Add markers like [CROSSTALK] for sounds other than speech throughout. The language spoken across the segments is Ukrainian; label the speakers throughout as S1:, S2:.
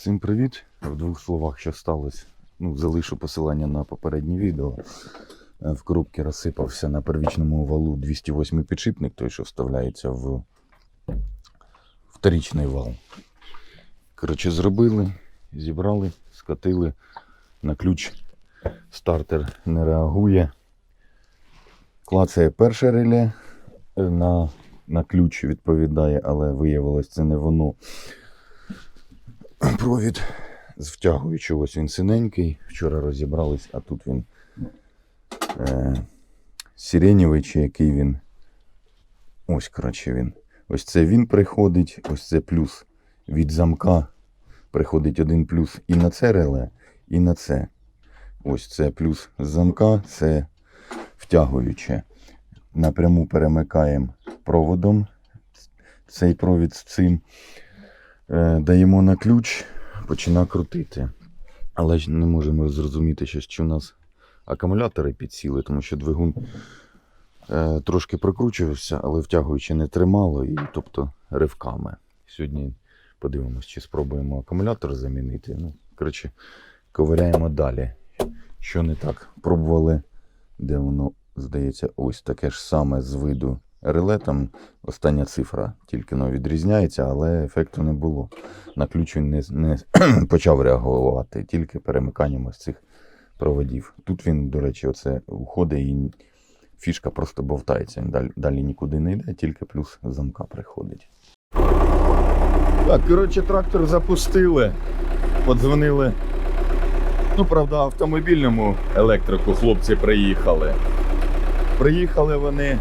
S1: Всім привіт! В двох словах, що сталося. Ну, залишу посилання на попереднє відео. Е, В коробці розсипався на первічному валу 208 підшипник, той, що вставляється в вторічний вал. Коротше, зробили, зібрали, скатили на ключ. Стартер не реагує. Клацає перше реле е, на, на ключ відповідає, але виявилось це не воно провід з втягуючого, ось він синенький. Вчора розібрались, а тут він е, сиренєвий, чи який він. Ось, коротше, він. Ось це він приходить, ось це плюс від замка. Приходить один плюс і на це реле, і на це. Ось це плюс з замка, це втягуюче. Напряму перемикаємо проводом цей провід з цим. Е, даємо на ключ, почина крутити. Але ж не можемо зрозуміти, що, що у нас акумулятори підсіли, тому що двигун е, трошки прокручувався, але втягуючи не тримало, і, тобто ривками. Сьогодні подивимось, чи спробуємо акумулятор замінити. Ну, коротше, ковиряємо далі. Що не так? Пробували, де воно, здається, ось таке ж саме з виду реле. Там остання цифра тільки ну, відрізняється, але ефекту не було. На ключ він не, не [CLEARS THROAT] почав реагувати, тільки перемиканням ось цих проводів. Тут він, до речі, оце уходить і фішка просто бовтається. Далі, далі нікуди не йде, тільки плюс замка приходить. Так, коротше, трактор запустили. Подзвонили. Ну, правда, автомобільному електрику хлопці приїхали. Приїхали вони.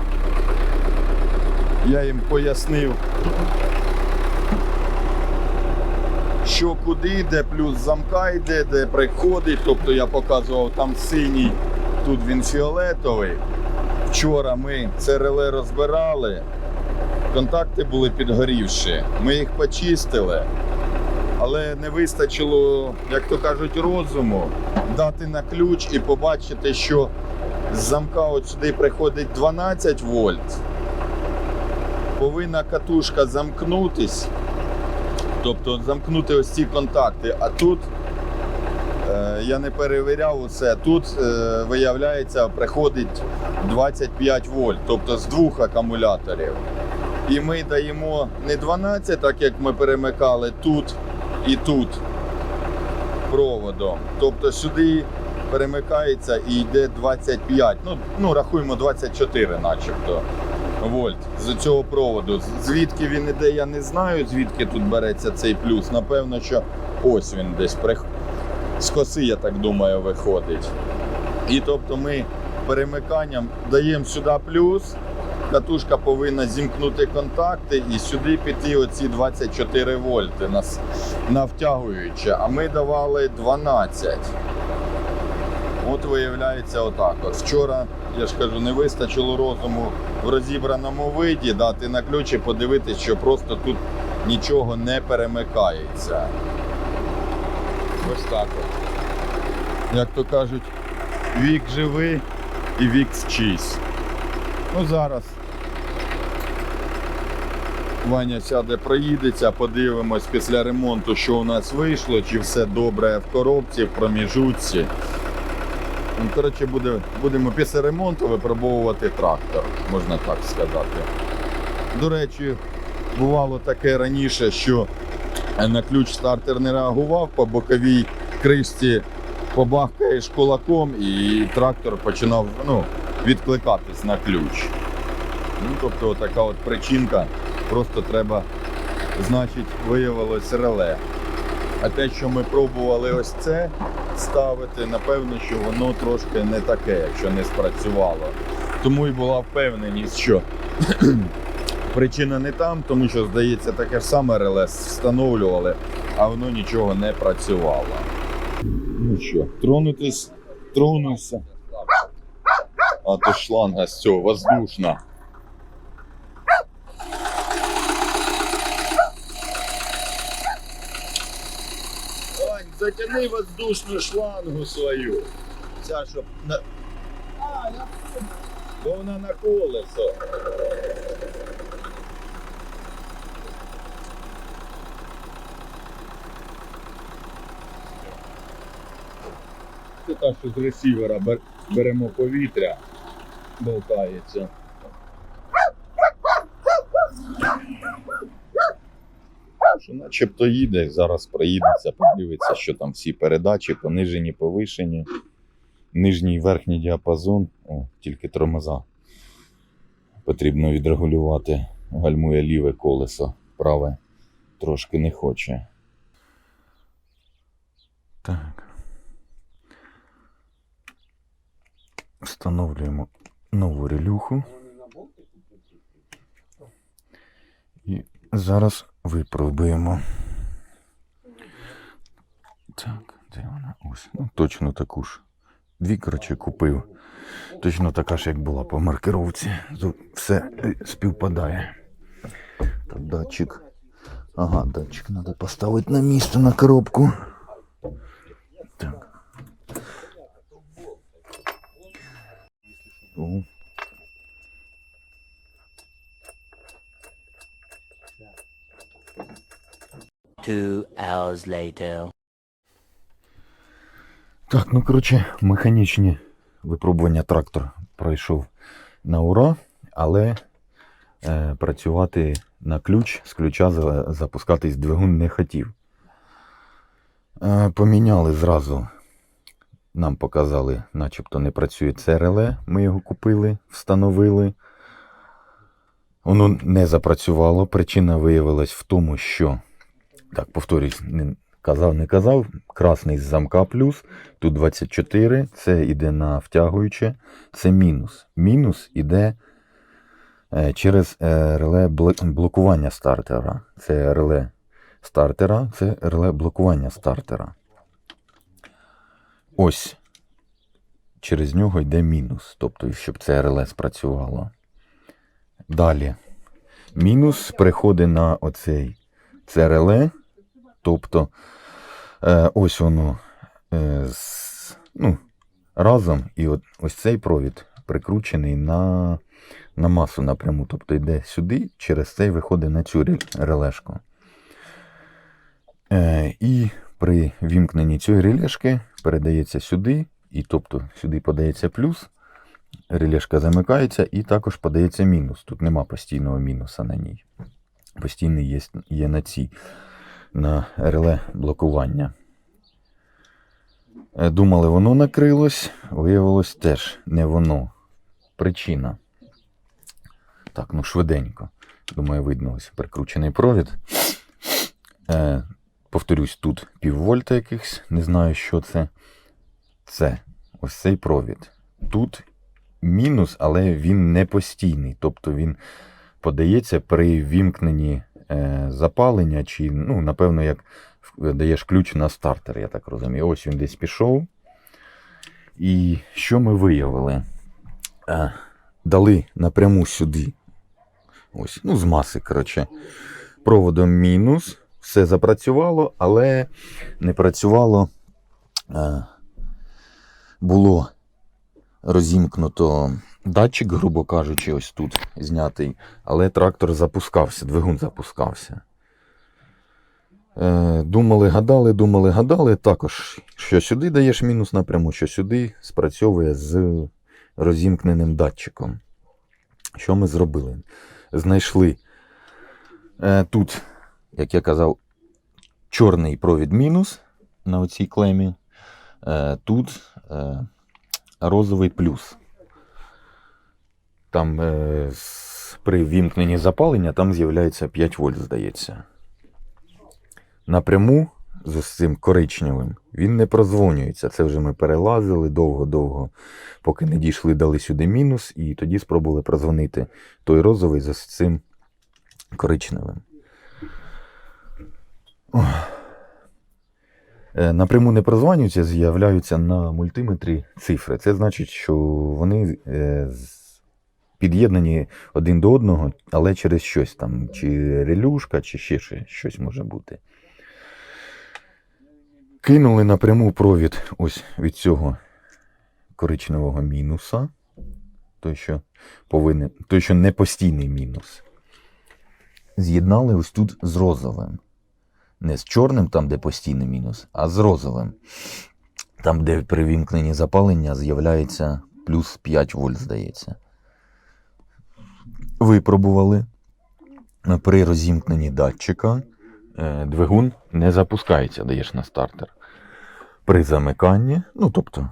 S1: Я їм пояснив, що куди, де плюс замка йде, де приходить. Тобто я показував там синій, тут він фіолетовий. Вчора ми це реле розбирали, контакти були підгорівші. Ми їх почистили, але не вистачило, як то кажуть, розуму дати на ключ і побачити, що з замка от сюди приходить 12 вольт повинна катушка замкнутись, тобто замкнути ось ці контакти. А тут е, я не перевіряв усе. Тут е, виявляється, приходить 25 вольт, тобто з двох акумуляторів. І ми даємо не 12, так як ми перемикали тут і тут проводом. Тобто сюди перемикається і йде 25. Ну, ну рахуємо 24 начебто вольт з цього проводу. Звідки він іде, я не знаю, звідки тут береться цей плюс. Напевно, що ось він десь з коси, я так думаю, виходить. І тобто ми перемиканням даємо сюди плюс, катушка повинна зімкнути контакти і сюди піти оці 24 вольти на, с- на втягуюче. А ми давали 12. От виявляється отак. От вчора, я ж кажу, не вистачило розуму в розібраному виді дати на ключ і подивитися, що просто тут нічого не перемикається. Ось так от. Як то кажуть, вік живий і вік зчись. Ну зараз. Ваня сяде, проїдеться, подивимось після ремонту, що у нас вийшло, чи все добре в коробці, в проміжутці. Ну, Коротше, буде, будемо після ремонту випробовувати трактор, можна так сказати. До речі, бувало таке раніше, що на ключ стартер не реагував по боковій кришці, побахкаєш кулаком і трактор починав ну, відкликатись на ключ. Ну, тобто така от причинка, просто треба, значить, виявилось реле. А те, що ми пробували ось це ставити, напевно, що воно трошки не таке, якщо не спрацювало. Тому і була впевненість, що [CLEARS THROAT] причина не там, тому що, здається, таке ж саме реле встановлювали, а воно нічого не працювало. Ну що, тронутись, тронувся. А то шланга з цього воздушна. протяни воздушну шлангу свою. Ця, щоб на... А, я Бо вона на колесо.
S2: Це та, що з ресівера беремо повітря, болтається.
S1: Що начебто їде, зараз проїдеться, подивиться, що там всі передачі, понижені, повишені. Нижній і верхній діапазон, о, тільки тормоза. Потрібно відрегулювати. Гальмує ліве колесо, праве трошки не хоче. Так. Встановлюємо нову релюху. І зараз випробуємо. Так, де вона? Ось. Ну, точно таку ж. Дві, коротше, купив. Точно така ж, як була по маркировці. Тут все е, співпадає. Так, датчик. Ага, датчик треба поставити на місце на коробку. Так. О,
S3: Two hours later.
S1: Так, ну коротше, механічні випробування трактор пройшов на ура, але е, працювати на ключ з ключа запускатись двигун не хотів. Е, поміняли зразу. Нам показали, начебто не працює це реле. Ми його купили, встановили. Воно не запрацювало. Причина виявилась в тому, що так, повторюсь, не казав, не казав. Красний з замка плюс, тут 24, це йде на втягуюче, це мінус. Мінус іде е, через е, реле блокування стартера. Це реле стартера, це реле блокування стартера. Ось. Через нього йде мінус. Тобто, щоб це реле спрацювало. Далі. Мінус переходить на оцей це реле. Тобто, е, ось воно е, з, ну, разом, і от ось цей провід прикручений на, на масу напряму. Тобто йде сюди, через цей виходить на цю релешку. Е, і при вімкненні цієї релешки передається сюди, і тобто сюди подається плюс, релешка замикається, і також подається мінус. Тут нема постійного мінуса на ній. Постійний є, є на цій на реле блокування. Е, Думали, воно накрилось, виявилось теж не воно. Причина. Так, ну швиденько. Думаю, видно ось прикручений провід. Е, повторюсь, тут піввольта якихось, не знаю, що це. Це ось цей провід. Тут мінус, але він не постійний. Тобто він подається при вімкненні запалення, чи, ну, напевно, як даєш ключ на стартер, я так розумію. Ось він десь пішов. І що ми виявили? Е, дали напряму сюди. Ось, ну, з маси, коротше. Проводом мінус. Все запрацювало, але не працювало. Е, було розімкнуто датчик, грубо кажучи, ось тут знятий, але трактор запускався, двигун запускався. Е, думали, гадали, думали, гадали. Також, що сюди даєш мінус напряму, що сюди спрацьовує з розімкненим датчиком. Що ми зробили? Знайшли е, тут, як я казав, чорний провід мінус на оцій клемі. Е, тут розовий плюс. Там е, при вімкненні запалення там з'являється 5 вольт, здається. Напряму з цим коричневим він не прозвонюється. Це вже ми перелазили довго-довго, поки не дійшли, дали сюди мінус, і тоді спробували прозвонити той розовий з цим коричневим. Ох. Е, Напряму не прозванюються, з'являються на мультиметрі цифри. Це значить, що вони е, під'єднані один до одного, але через щось там, чи релюшка, чи ще щось може бути. Кинули напряму провід ось від цього коричневого мінуса. Той, що повинен, той, що не постійний мінус. З'єднали ось тут з розовим. Не з чорним, там, де постійний мінус, а з розовим. Там, де при вімкненні запалення, з'являється плюс 5 вольт, здається. Випробували. При розімкненні датчика е, двигун не запускається, даєш на стартер. При замиканні, ну тобто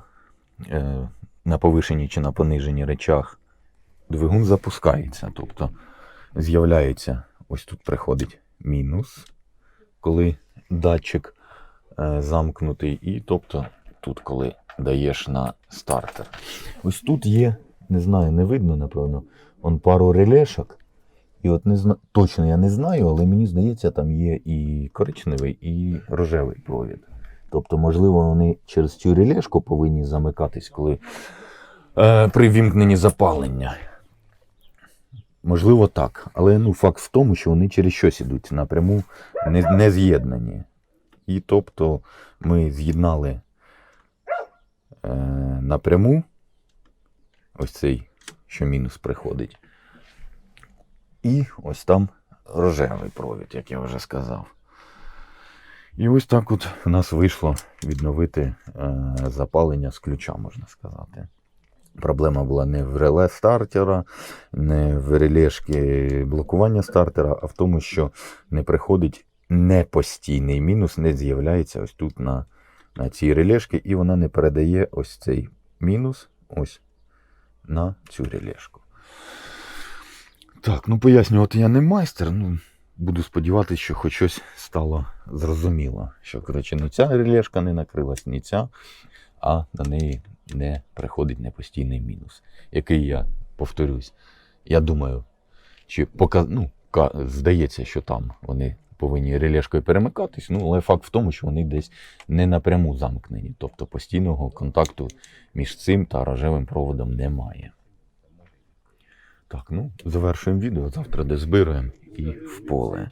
S1: е, на повишенні чи на пониженні речах, двигун запускається. Тобто з'являється, ось тут приходить мінус, коли датчик е, замкнутий, і тобто тут, коли даєш на стартер. Ось тут є, не знаю, не видно, напевно, он пару релешок. І от не зна... точно я не знаю, але мені здається, там є і коричневий, і рожевий провід. Тобто, можливо, вони через цю релешку повинні замикатись, коли е, при вімкненні запалення. Можливо, так. Але ну, факт в тому, що вони через щось ідуть напряму не, не з'єднані. І тобто ми з'єднали е, напряму ось цей, що мінус приходить. І ось там рожевий провід, як я вже сказав. І ось так от у нас вийшло відновити е, запалення з ключа, можна сказати. Проблема була не в реле стартера, не в релешки блокування стартера, а в тому, що не приходить непостійний мінус, не з'являється ось тут на, на цій релешці, і вона не передає ось цей мінус ось на цю релешку. Так, ну пояснювати я не майстер. Ну, буду сподіватися, що хоч щось стало зрозуміло. Що, коротше, ну ця релешка не накрилась, ні ця, а на неї не приходить непостійний мінус, який я повторюсь. Я думаю, чи пока, ну, здається, що там вони повинні релешкою перемикатись, ну, але факт в тому, що вони десь не напряму замкнені. Тобто постійного контакту між цим та рожевим проводом немає. Так, ну, завершуємо відео. Завтра дозбираємо і в поле.